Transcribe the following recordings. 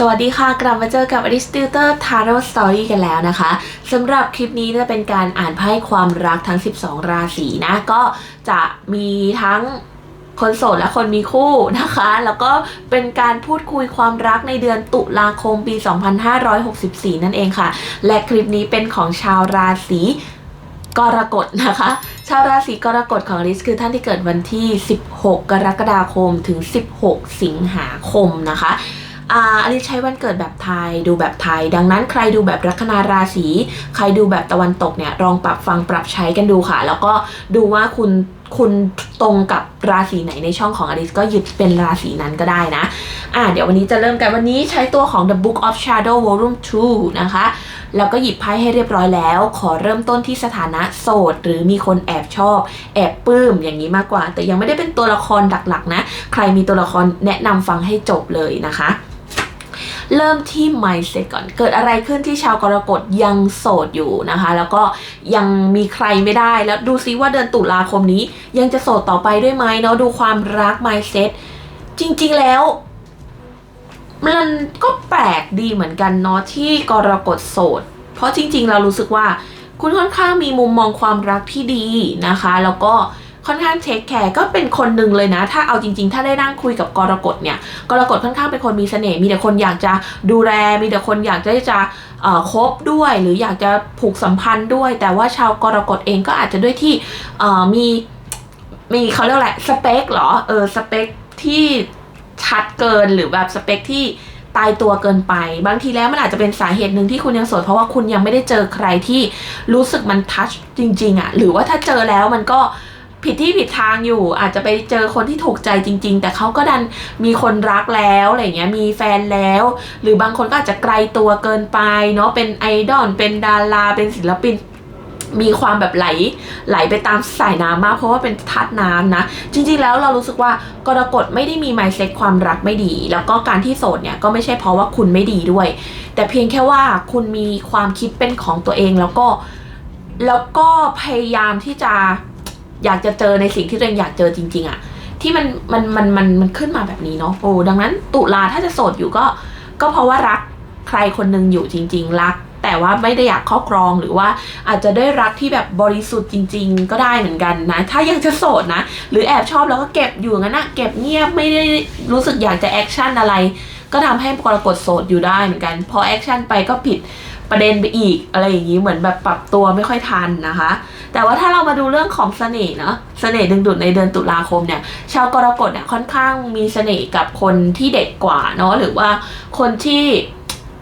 สวัสดีค่ะ กลับมาเจอกับ a r i s t i l t e r Tarot Story กันแล้วนะคะสำหรับคลิปนี้จะเป็นการอ่านไพ่ความรักทั้ง 12 ราศีนะ ก็จะมีทั้งคนโสดและคนมีคู่นะคะ แล้วก็เป็นการพูดคุยความรักในเดือนตุลาคมปี 2564 นั่นเองค่ะ และคลิปนี้เป็นของชาวราศีกรกฎนะคะ ชาวราศีกรกฎของลิสคือท่านที่เกิดวันที่ 16 กรกฎาคมถึง 16 สิงหาคมนะคะ อ่าอันนี้ใช้วันเกิดแบบไทยดูแบบไทย ดังนั้นใครดูแบบลัคนาราศีใครดูแบบตะวันตกเนี่ยลองปรับฟังปรับใช้กันดูค่ะ แล้วก็ดูว่าคุณคุณตรงกับราศีไหนในช่องของอลิสก็หยึดเป็นราศีนั้นก็ได้นะ อ่าเดี๋ยววันนี้จะเริ่มกันวันนี้ใช้ตัวของ The Book of Shadow Volume 2 นะคะ แล้วก็หยิบไพ่ให้เรียบร้อยแล้ว ขอเริ่มต้นที่สถานะโสด หรือมีคนแอบชอบ แอบปลื้มอย่างนี้มากกว่า แต่ยังไม่ได้เป็นตัวละครหลักๆนะ ใครมีตัวละครแนะนำฟังให้จบเลยนะคะ เริ่มที่ mindset ก่อน เกิดอะไรขึ้นที่ชาวกรกฎยังโสดอยู่นะคะ แล้วก็ยังมีใครไม่ได้ แล้วดูซิว่าเดือนตุลาคมนี้ ยังจะโสดต่อไปด้วยไหมเนาะดูความรัก mindset จริงๆแล้วมันก็แปลกดีเหมือนกันเนาะที่กรกฎโสด เพราะจริงๆ เรารู้สึกว่า คุณค่อนข้างมีมุมมองความรักที่ดีนะคะ แล้วก็ ค่อนข้างเทคแคร์ก็เป็นคนหนึ่งเลยนะ ถ้าเอาจริง ๆ ถ้าได้นั่งคุยกับกรกฎเนี่ยกรกฎค่อนข้างเป็นคนมีเสน่ห์มีแต่คนอยากจะดูแลมีแต่คนอยากจะจะเอ่อคบด้วย หรืออยากจะผูกสัมพันธ์ด้วย แต่ว่าชาวกรกฎเองก็อาจจะด้วยที่เอ่อมีมีเขาเรียกอะไรสเปคเหรอเออสเปคที่ชัดเกินหรือแบบสเปคที่ตายตัวเกินไป บางทีแล้วมันอาจจะเป็นสาเหตุหนึ่งที่คุณยังโสดเพราะว่าคุณยังไม่ได้เจอใครที่รู้สึกมันทัชจริง ๆอะ่ะหรือว่าถ้าเจอแล้วมันก็ ผิดที่ผิดทางอยู่ อาจจะไปเจอคนที่ถูกใจจริง ๆ แต่เขาก็ดันมีคนรักแล้วอะไรเงี้ยมีแฟนแล้ว หรือบางคนก็อาจจะไกลตัวเกินไปเนาะเป็นไอดอลเป็นดาราเป็นศิลปินมีความแบบไหลไหลไปตามสายน้ำมาก เพราะว่าเป็นทัดน้ำนะ จริงๆแล้วเรารู้สึกว่ากรกฎไม่ได้มีไมเซ็ตความรักไม่ดี แล้วก็การที่โสดเนี่ยก็ไม่ใช่เพราะว่าคุณไม่ดีด้วย แต่เพียงแค่ว่าคุณมีความคิดเป็นของตัวเองแล้วก็ แล้วก็พยายามที่จะ อยากจะเจอในสิ่งที่ตัวเองอยากเจอจริง ๆอะที่มันมันมันมันมันขึ้นมาแบบนี้เนาะโอ้ดังนั้น ตุลาถ้าจะโสดอยู่ก็ ก็เพราะว่ารักใครคนหนึ่งอยู่จริง ๆ รัก แต่ว่าไม่ได้อยากครอบครองหรือว่าอาจจะได้รักที่แบบบริสุทธิ์จริง ๆ ก็ได้เหมือนกันนะ ถ้ายังจะโสดนะ หรือแอบชอบแล้วก็เก็บอยู่งั้นนะเก็บเงียบไม่ได้รู้สึกอยากจะแอคชั่นอะไร ก็ทำให้กรกฎโสดอยู่ได้เหมือนกัน พอแอคชั่นไปก็ผิดประเด็นไปอีกอะไรอย่างนี้เหมือนแบบปรับตัวไม่ค่อยทันนะคะ แต่ว่าถ้าเรามาดูเรื่องของเสน่ห์เนาะเสน่ห์ดึงดูดในเดือนตุลาคมเนี่ย ชาวกรกฎเนี่ยค่อนข้างมีเสน่ห์กับคนที่เด็กกว่าเนาะหรือว่าคนที่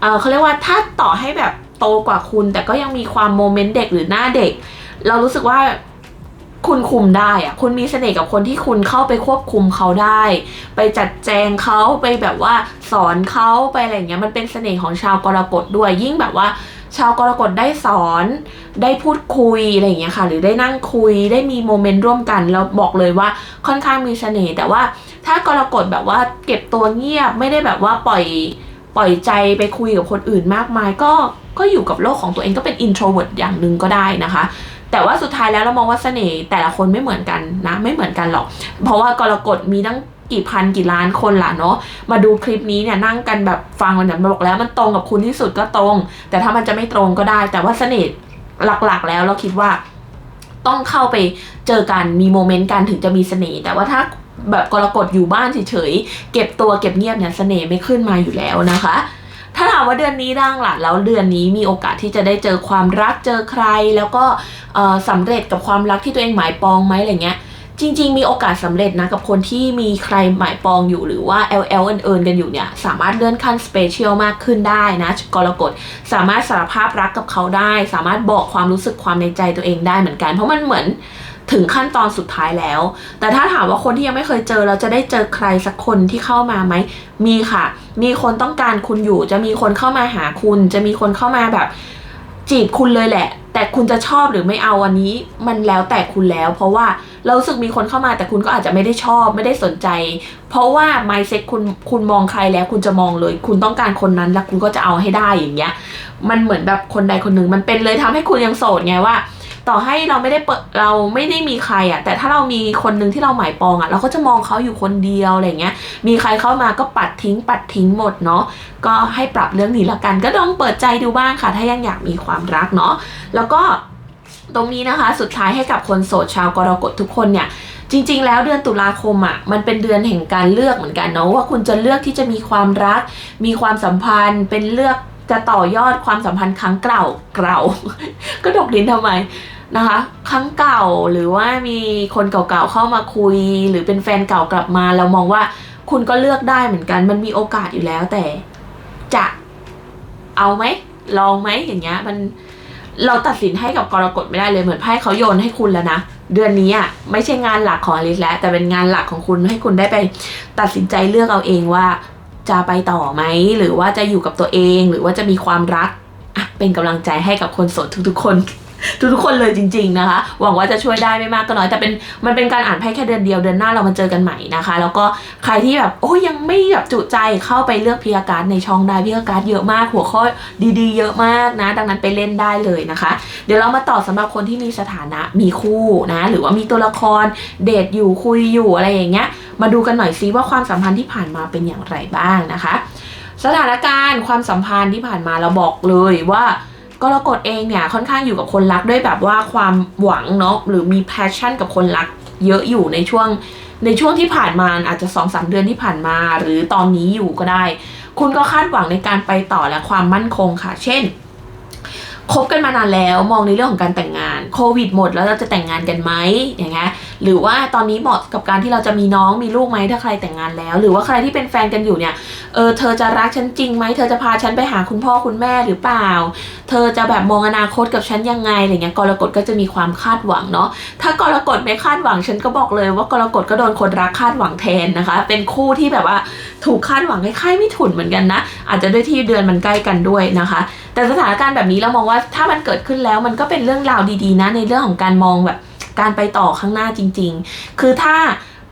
เออเขาเรียกว่าถ้าต่อให้แบบโตกว่าคุณ แต่ก็ยังมีความโมเมนต์เด็กหรือหน้าเด็ก เรารู้สึกว่า คุณคุมได้อะคุณมีเสน่ห์กับคนที่คุณเข้าไปควบคุมเขาได้ ไปจัดแจงเขาไปแบบว่าสอนเขาไปอะไรเงี้ยมันเป็นเสน่ห์ของชาวกรกฎด้วย ยิ่งแบบว่า ชาวกรกฎได้สอน ได้พูดคุยอะไรเงี้ยค่ะ หรือได้นั่งคุยได้มีโมเมนต์ร่วมกันแล้วบอกเลยว่าค่อนข้างมีเสน่ห์แต่ว่าถ้ากรกฎแบบว่าเก็บตัวเงียบไม่ได้แบบว่าปล่อยปล่อยใจไปคุยกับคนอื่นมากมายก็ก็อยู่กับโลกของตัวเองก็เป็น introvert อย่างหนึ่งก็ได้นะคะ แต่ว่าสุดท้ายแล้วเรามองว่าเสน่ห์แต่ละคนไม่เหมือนกันนะ ไม่เหมือนกันหรอก เพราะว่ากรกฎมีตั้งกี่พันกี่ล้านคนล่ะเนาะมาดูคลิปนี้เนี่ยนั่งกันแบบฟังกันแบบบอกแล้วมันตรงกับคุณที่สุดก็ตรง แต่ถ้ามันจะไม่ตรงก็ได้ แต่ว่าเสน่ห์หลักๆ แล้วเราคิดว่าต้องเข้าไปเจอกันมีโมเมนต์กันถึงจะมีเสน่ห์แต่ว่าถ้าแบบกรกฎอยู่บ้านเฉยๆเก็บตัวเก็บเงียบเนี่ยเสน่ห์ไม่ขึ้นมาอยู่แล้วนะคะ ถ้าถามว่าเดือนนี้ร่างหล่ะแล้วเดือนนี้มีโอกาสที่จะได้เจอความรักเจอใคร แล้วก็เอ่อสำเร็จกับความรักที่ตัวเองหมายปองไหมอะไรเงี้ยจริง ๆ มีโอกาสสำเร็จนะกับคนที่มีใครหมายปองอยู่หรือว่า LL เอิญกันอยู่เนี่ยสามารถเลื่อนขั้นสเปเชียลมากขึ้นได้นะกรกฎสามารถสารภาพรักกับเขาได้ สามารถบอกความรู้สึกความในใจตัวเองได้เหมือนกัน เพราะมันเหมือน ถึงขั้นตอนสุดท้ายแล้ว แต่ถ้าถามว่าคนที่ยังไม่เคยเจอเราจะได้เจอใครสักคนที่เข้ามาไหม มีค่ะ มีคนต้องการคุณอยู่ จะมีคนเข้ามาหาคุณ จะมีคนเข้ามาแบบ จีบคุณเลยแหละ แต่คุณจะชอบหรือไม่เอาอันนี้ มันแล้วแต่คุณแล้ว เพราะว่าเราสึกมีคนเข้ามาแต่คุณก็อาจจะไม่ได้ชอบไม่ได้สนใจ เพราะว่า mindset คุณคุณมองใครแล้วคุณจะมองเลย คุณต้องการคนนั้นแล้วคุณก็จะเอาให้ได้อย่างเงี้ย มันเหมือนแบบคนใดคนหนึ่งมันเป็นเลยทำให้คุณยังโสดไงว่า ต่อให้เราไม่ได้เปิดเราไม่ได้มีใครอะแต่ถ้าเรามีคนหนึ่งที่เราหมายปองอะเราก็จะมองเขาอยู่คนเดียวอะไรเงี้ยมีใครเข้ามาก็ปัดทิ้ง ปัดทิ้งหมดเนาะก็ให้ปรับเรื่องนี้ละกัน ก็ลองเปิดใจดูบ้างค่ะ ถ้ายังอยากมีความรักเนาะแล้วก็ตรงนี้นะคะสุดท้ายให้กับคนโสดชาวกรกฎทุกคนเนี่ยจริง ๆ แล้วเดือนตุลาคมอะ่ะมันเป็นเดือนแห่งการเลือกเหมือนกันเนาะว่าคุณจะเลือกที่จะมีความรัก มีความสัมพันธ์ เป็นเลือกจะต่อยอดความสัมพันธ์ครั้งเก่าเก่าก็ดกลิ้นทำไม นะคะ ครั้งเก่าหรือว่ามีคนเก่าๆเข้ามาคุย หรือเป็นแฟนเก่ากลับมาเรามองว่าคุณก็เลือกได้เหมือนกัน มันมีโอกาสอยู่แล้วแต่ จะเอาไหมลองไหมอย่างเงี้ย มันเราตัดสินให้กับกรกฎไม่ได้เลยเหมือนไพ่เขาโยนให้คุณแล้วนะเดือนนี้อะไม่ใช่งานหลักของอลิสแล้ว แต่เป็นงานหลักของคุณให้คุณได้ไปตัดสินใจเลือกเอาเองว่า จะไปต่อไหมหรือว่าจะอยู่กับตัวเอง หรือว่าจะมีความรักอะเป็นกำลังใจให้กับคนโสดทุกๆคน ทุกๆคนเลยจริง ๆนะคะ หวังว่าจะช่วยได้ไม่มากก็น้อยแต่เป็นมันเป็นการอ่านไพ่แค่เดือนเดียวเดือนหน้าเรามาเจอกันใหม่นะคะ แล้วก็ใครที่แบบโอ้ยยังไม่แบบจุใจเข้าไปเลือกพิยาการดในช่องได้พิยาการดเยอะมากหัวข้อดีๆ เยอะมากนะ ดังนั้นไปเล่นได้เลยนะคะ เดี๋ยวเรามาต่อสำหรับคนที่มีสถานะมีคู่นะ หรือว่ามีตัวละครเดทอยู่คุยอยู่อะไรอย่างเงี้ย มาดูกันหน่อยซิว่าความสัมพันธ์ที่ผ่านมาเป็นอย่างไรบ้างนะคะ สถานการณ์ความสัมพันธ์ที่ผ่านมาเราบอกเลยว่า กรกฎเองเนี่ยค่อนข้างอยู่กับคนรักด้วยแบบว่าความหวังเนาะหรือมีแพชชั่นกับคนรักเยอะอยู่ในช่วงในช่วงที่ผ่านมาอาจจะ2องสาเดือนที่ผ่านมา หรือตอนนี้อยู่ก็ได้ คุณก็คาดหวังในการไปต่อและความมั่นคงค่ะ เช่นคบกันมานานแล้วมองในเรื่องของการแต่งงานโควิดหมดแล้วเราจะแต่งงานกันไหมอย่างเงี้ย หรือว่าตอนนี้เหมาะกับการที่เราจะมีน้องมีลูกไหมถ้าใครแต่งงานแล้ว หรือว่าใครที่เป็นแฟนกันอยู่เนี่ยเออเธอจะรักฉันจริงไหมเธอจะพาฉันไปหาคุณพ่อคุณแม่หรือเปล่า เธอจะแบบมองอนาคตกับฉันยังไงอะไรเงี้ยกรกฎก็จะมีความคาดหวังเนาะถ้ากรกฎไม่คาดหวังฉันก็บอกเลย ว่ากรกฎก็โดนคนรักคาดหวังแทนนะคะ เป็นคู่ที่แบบว่าถูกคาดหวังคล้ายๆไม่ถุนเหมือนกันนะ อาจจะด้วยที่เดือนมันใกล้กันด้วยนะคะ แต่สถานการณ์แบบนี้เรามองว่าถ้ามันเกิดขึ้นแล้วมันก็เป็นเรื่องราวดีๆนะในเรื่องของการมองแบบ การไปต่อข้างหน้าจริง ๆ คือถ้า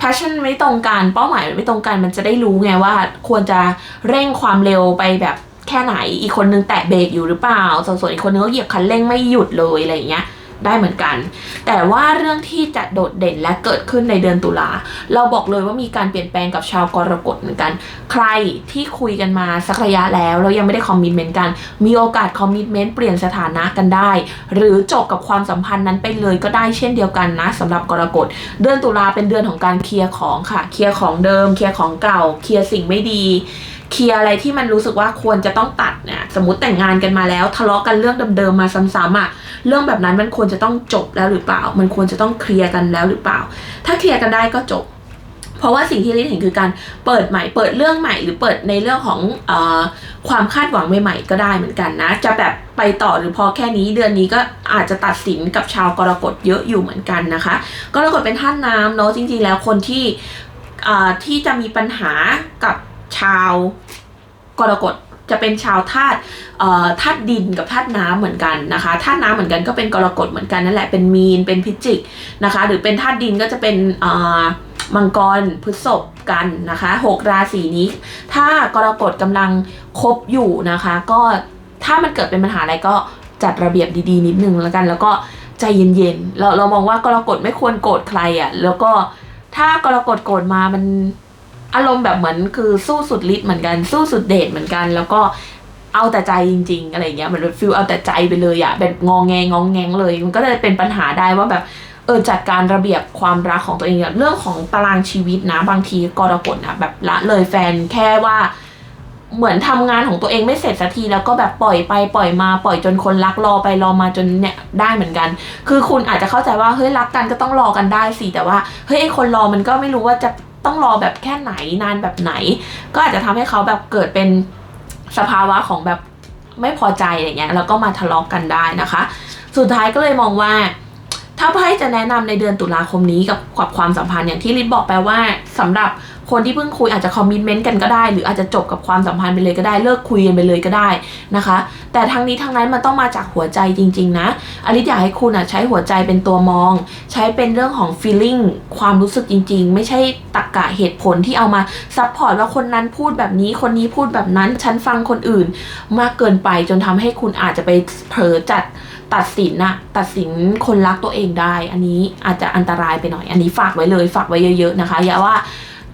passion ไม่ตรงกันเป้าหมายไม่ตรงกันมันจะได้รู้ไงว่าควรจะเร่งความเร็วไปแบบแค่ไหนอีกคนนึงแตะเบรกอยู่หรือเปล่าส่วนอีกคนนึงก็เหยียบคันเร่งไม่หยุดเลยอะไรอย่างเงี้ย ได้เหมือนกัน แต่ว่าเรื่องที่จะโดดเด่นและเกิดขึ้นในเดือนตุลาเราบอกเลยว่ามีการเปลี่ยนแปลงกับชาวกรกฎเหมือนกัน ใครที่คุยกันมาสักระยะแล้วแล้วยังไม่ได้คอมมิชเมนต์กัน มีโอกาสคอมมิชเมนต์เปลี่ยนสถานะกันได้ หรือจบกับความสัมพันธ์นั้นไปเลยก็ได้เช่นเดียวกันนะสำหรับกรกฎเดือนตุลาเป็นเดือนของการเคลียร์ของค่ะ เคลียร์ของเดิม เคลียร์ของเก่า เคลียร์สิ่งไม่ดีเคลียร์อะไรที่มันรู้สึกว่าควรจะต้องตัดเนี่ยสมมติแต่งงานกันมาแล้ว ทะเลาะกันเรื่องเดิมๆมาซ้ำๆอะ เรื่องแบบนั้นมันควรจะต้องจบแล้วหรือเปล่า มันควรจะต้องเคลียร์กันแล้วหรือเปล่า ถ้าเคลียร์กันได้ก็จบ เพราะว่าสิ่งที่ลิศเห็นคือการเปิดใหม่ เปิดเรื่องใหม่ หรือเปิดในเรื่องของอความคาดหวังใหม่ๆก็ได้เหมือนกันนะ จะแบบไปต่อหรือพอแค่นี้เดือนนี้ก็อาจจะตัดสินกับชาวกรกฎเยอะอยู่เหมือนกันนะคะกรกฎเป็นท่านน้ำเนาะจริงๆแล้วคนที่ที่จะมีปัญหากับชาวกรกฎ จะเป็นชาวธาตุธาตุดินกับธาตุน้ำเหมือนกันนะคะธาตุน้ำเหมือนกันก็เป็นกรกฎเหมือนกันนั่นแหละเป็นมีนเป็นพิจิกนะคะ หรือเป็นธาตุดินก็จะเป็นมังกรพฤษภกันนะคะหกราศีนี้ ถ้ากรกฎกำลังคบอยู่นะคะ ก็ถ้ามันเกิดเป็นปัญหาอะไรก็จัดระเบียบดีๆ นิดนึงแล้วกันแล้วก็ใจเย็นๆ เราเรามองว่ากรกฎไม่ควรโกรธใครอะ่ะแล้วก็ถ้ากรกฎโกรธมามัน อารมณ์แบบเหมือนคือสู้สุดฤทธิ์เหมือนกันสู้สุดเดชเหมือนกัน แล้วก็เอาแต่ใจจริง ๆ อะไรเงี้ยเหมือนฟิลเอาแต่ใจไปเลยอะแบบงองแงงองแงงเลย มันก็เลยเป็นปัญหาได้ว่าแบบเออจัดการระเบียบความรักของตัวเองอะเรื่องของตารางชีวิตนะ บางทีกรกฎนะแบบละเลยแฟนแค่ว่าเหมือนทำงานของตัวเองไม่เสร็จสักทีแล้วก็แบบปล่อยไปปล่อยมาปล่อยจนคนรักรอไปรอมาจนเนี่ยได้เหมือนกัน คือคุณอาจจะเข้าใจว่าเฮ้ยรักกันก็ต้องรอกันได้สิแต่ว่าเฮ้ยไอคนรอมันก็ไม่รู้ว่าจะ ต้องรอแบบแค่ไหนนานแบบไหน ก็อาจจะทำให้เขาแบบเกิดเป็นสภาวะของแบบไม่พอใจอะไรเงี้ยแล้วก็มาทะเลาะกกันได้นะคะ สุดท้ายก็เลยมองว่า ถ้าไพ่จะแนะนำในเดือนตุลาคมนี้กับกับความสัมพันธ์อย่างที่ลิศบอกไปว่าสำหรับคนที่เพิ่งคุยอาจจะคอมมิชเมนต์กันก็ได้ หรืออาจจะจบกับความสัมพันธ์ไปเลยก็ได้เลิกคุยกันไปเลยก็ได้นะคะ แต่ทั้งนี้ทั้งนั้นมันต้องมาจากหัวใจจริง ๆ นะอลิสอยากให้คุณอะใช้หัวใจเป็นตัวมอง ใช้เป็นเรื่องของ feeling ความรู้สึกจริง ๆ ไม่ใช่ตรกกะเหตุผลที่เอามาซัพพอร์ตว่าคนนั้นพูดแบบนี้คนนี้พูดแบบนั้นฉันฟังคนอื่น มากเกินไปจนทำให้คุณอาจจะไปเผลอจัดตัดสินนะตัดสินคนรักตัวเองได้ อันนี้อาจจะอันตรายไปหน่อย อันนี้ฝากไว้เลย ฝากไว้เยอะ ๆ นะคะ อย่าว่า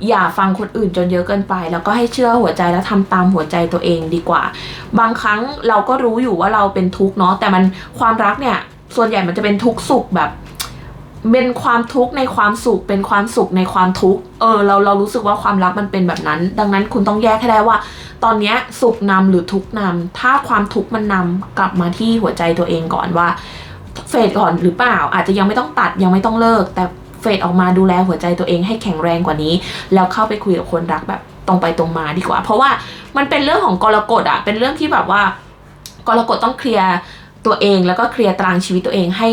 อย่าฟังคนอื่นจนเยอะเกินไป แล้วก็ให้เชื่อหัวใจแล้วทำตามหัวใจตัวเองดีกว่า บางครั้งเราก็รู้อยู่ว่าเราเป็นทุกข์เนาะแต่มันความรักเนี่ย ส่วนใหญ่มันจะเป็นทุกข์สุขแบบเป็นความทุกข์ในความสุข เป็นความสุขในความทุกข์เออเราเรารู้สึกว่าความรักมันเป็นแบบนั้น ดังนั้นคุณต้องแยกให้ได้ว่า ตอนนี้สุขนำหรือทุกข์นำถ้าความทุกข์มันนำกลับมาที่หัวใจตัวเองก่อนว่าเฟดก่อนหรือเปล่า อาจจะยังไม่ต้องตัดยังไม่ต้องเลิก แต่ เฟดออกมาดูแลหัวใจตัวเองให้แข็งแรงกว่านี้ แล้วเข้าไปคุยกับคนรักแบบตรงไปตรงมาดีกว่า เพราะว่ามันเป็นเรื่องของกรกฎอะเป็นเรื่องที่แบบว่ากรกฎต้องเคลียร์ตัวเองแล้วก็เคลียร์ตารางชีวิตตัวเองให้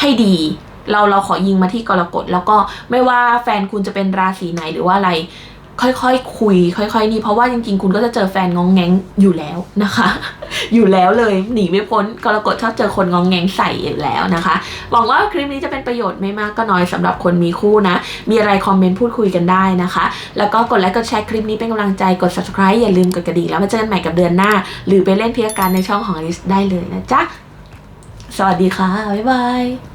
ให้ดี เราเราขอยิงมาที่กรกฎแล้วก็ไม่ว่าแฟนคุณจะเป็นราศีไหนหรือว่าอะไร ค่อยๆคคุย ค่อย ๆ นี่เพราะว่าจริงๆ คุณก็จะเจอแฟนงองแงงอยู่แล้วนะคะ อยู่แล้วเลยหนีไม่พ้นกรกฎชอบเจอคนงองแงงใส่อยู่แล้วนะคะหวังว่าคลิปนี้จะเป็นประโยชน์ไม่มากก็น้อยสำหรับคนมีคู่นะ มีอะไรคอมเมนต์พูดคุยกันได้นะคะ แล้วก็กดไลค์กดแชร์คลิปนี้เป็นกำลังใจกด subscribe อย่าลืมกดกระดิ่งแล้วมาเจอกันใหม่กับเดือนหน้า หรือไปเล่นเพียการในช่องของอลิสได้เลยนะจ๊ะสวัสดีค่ะบ๊ายบาย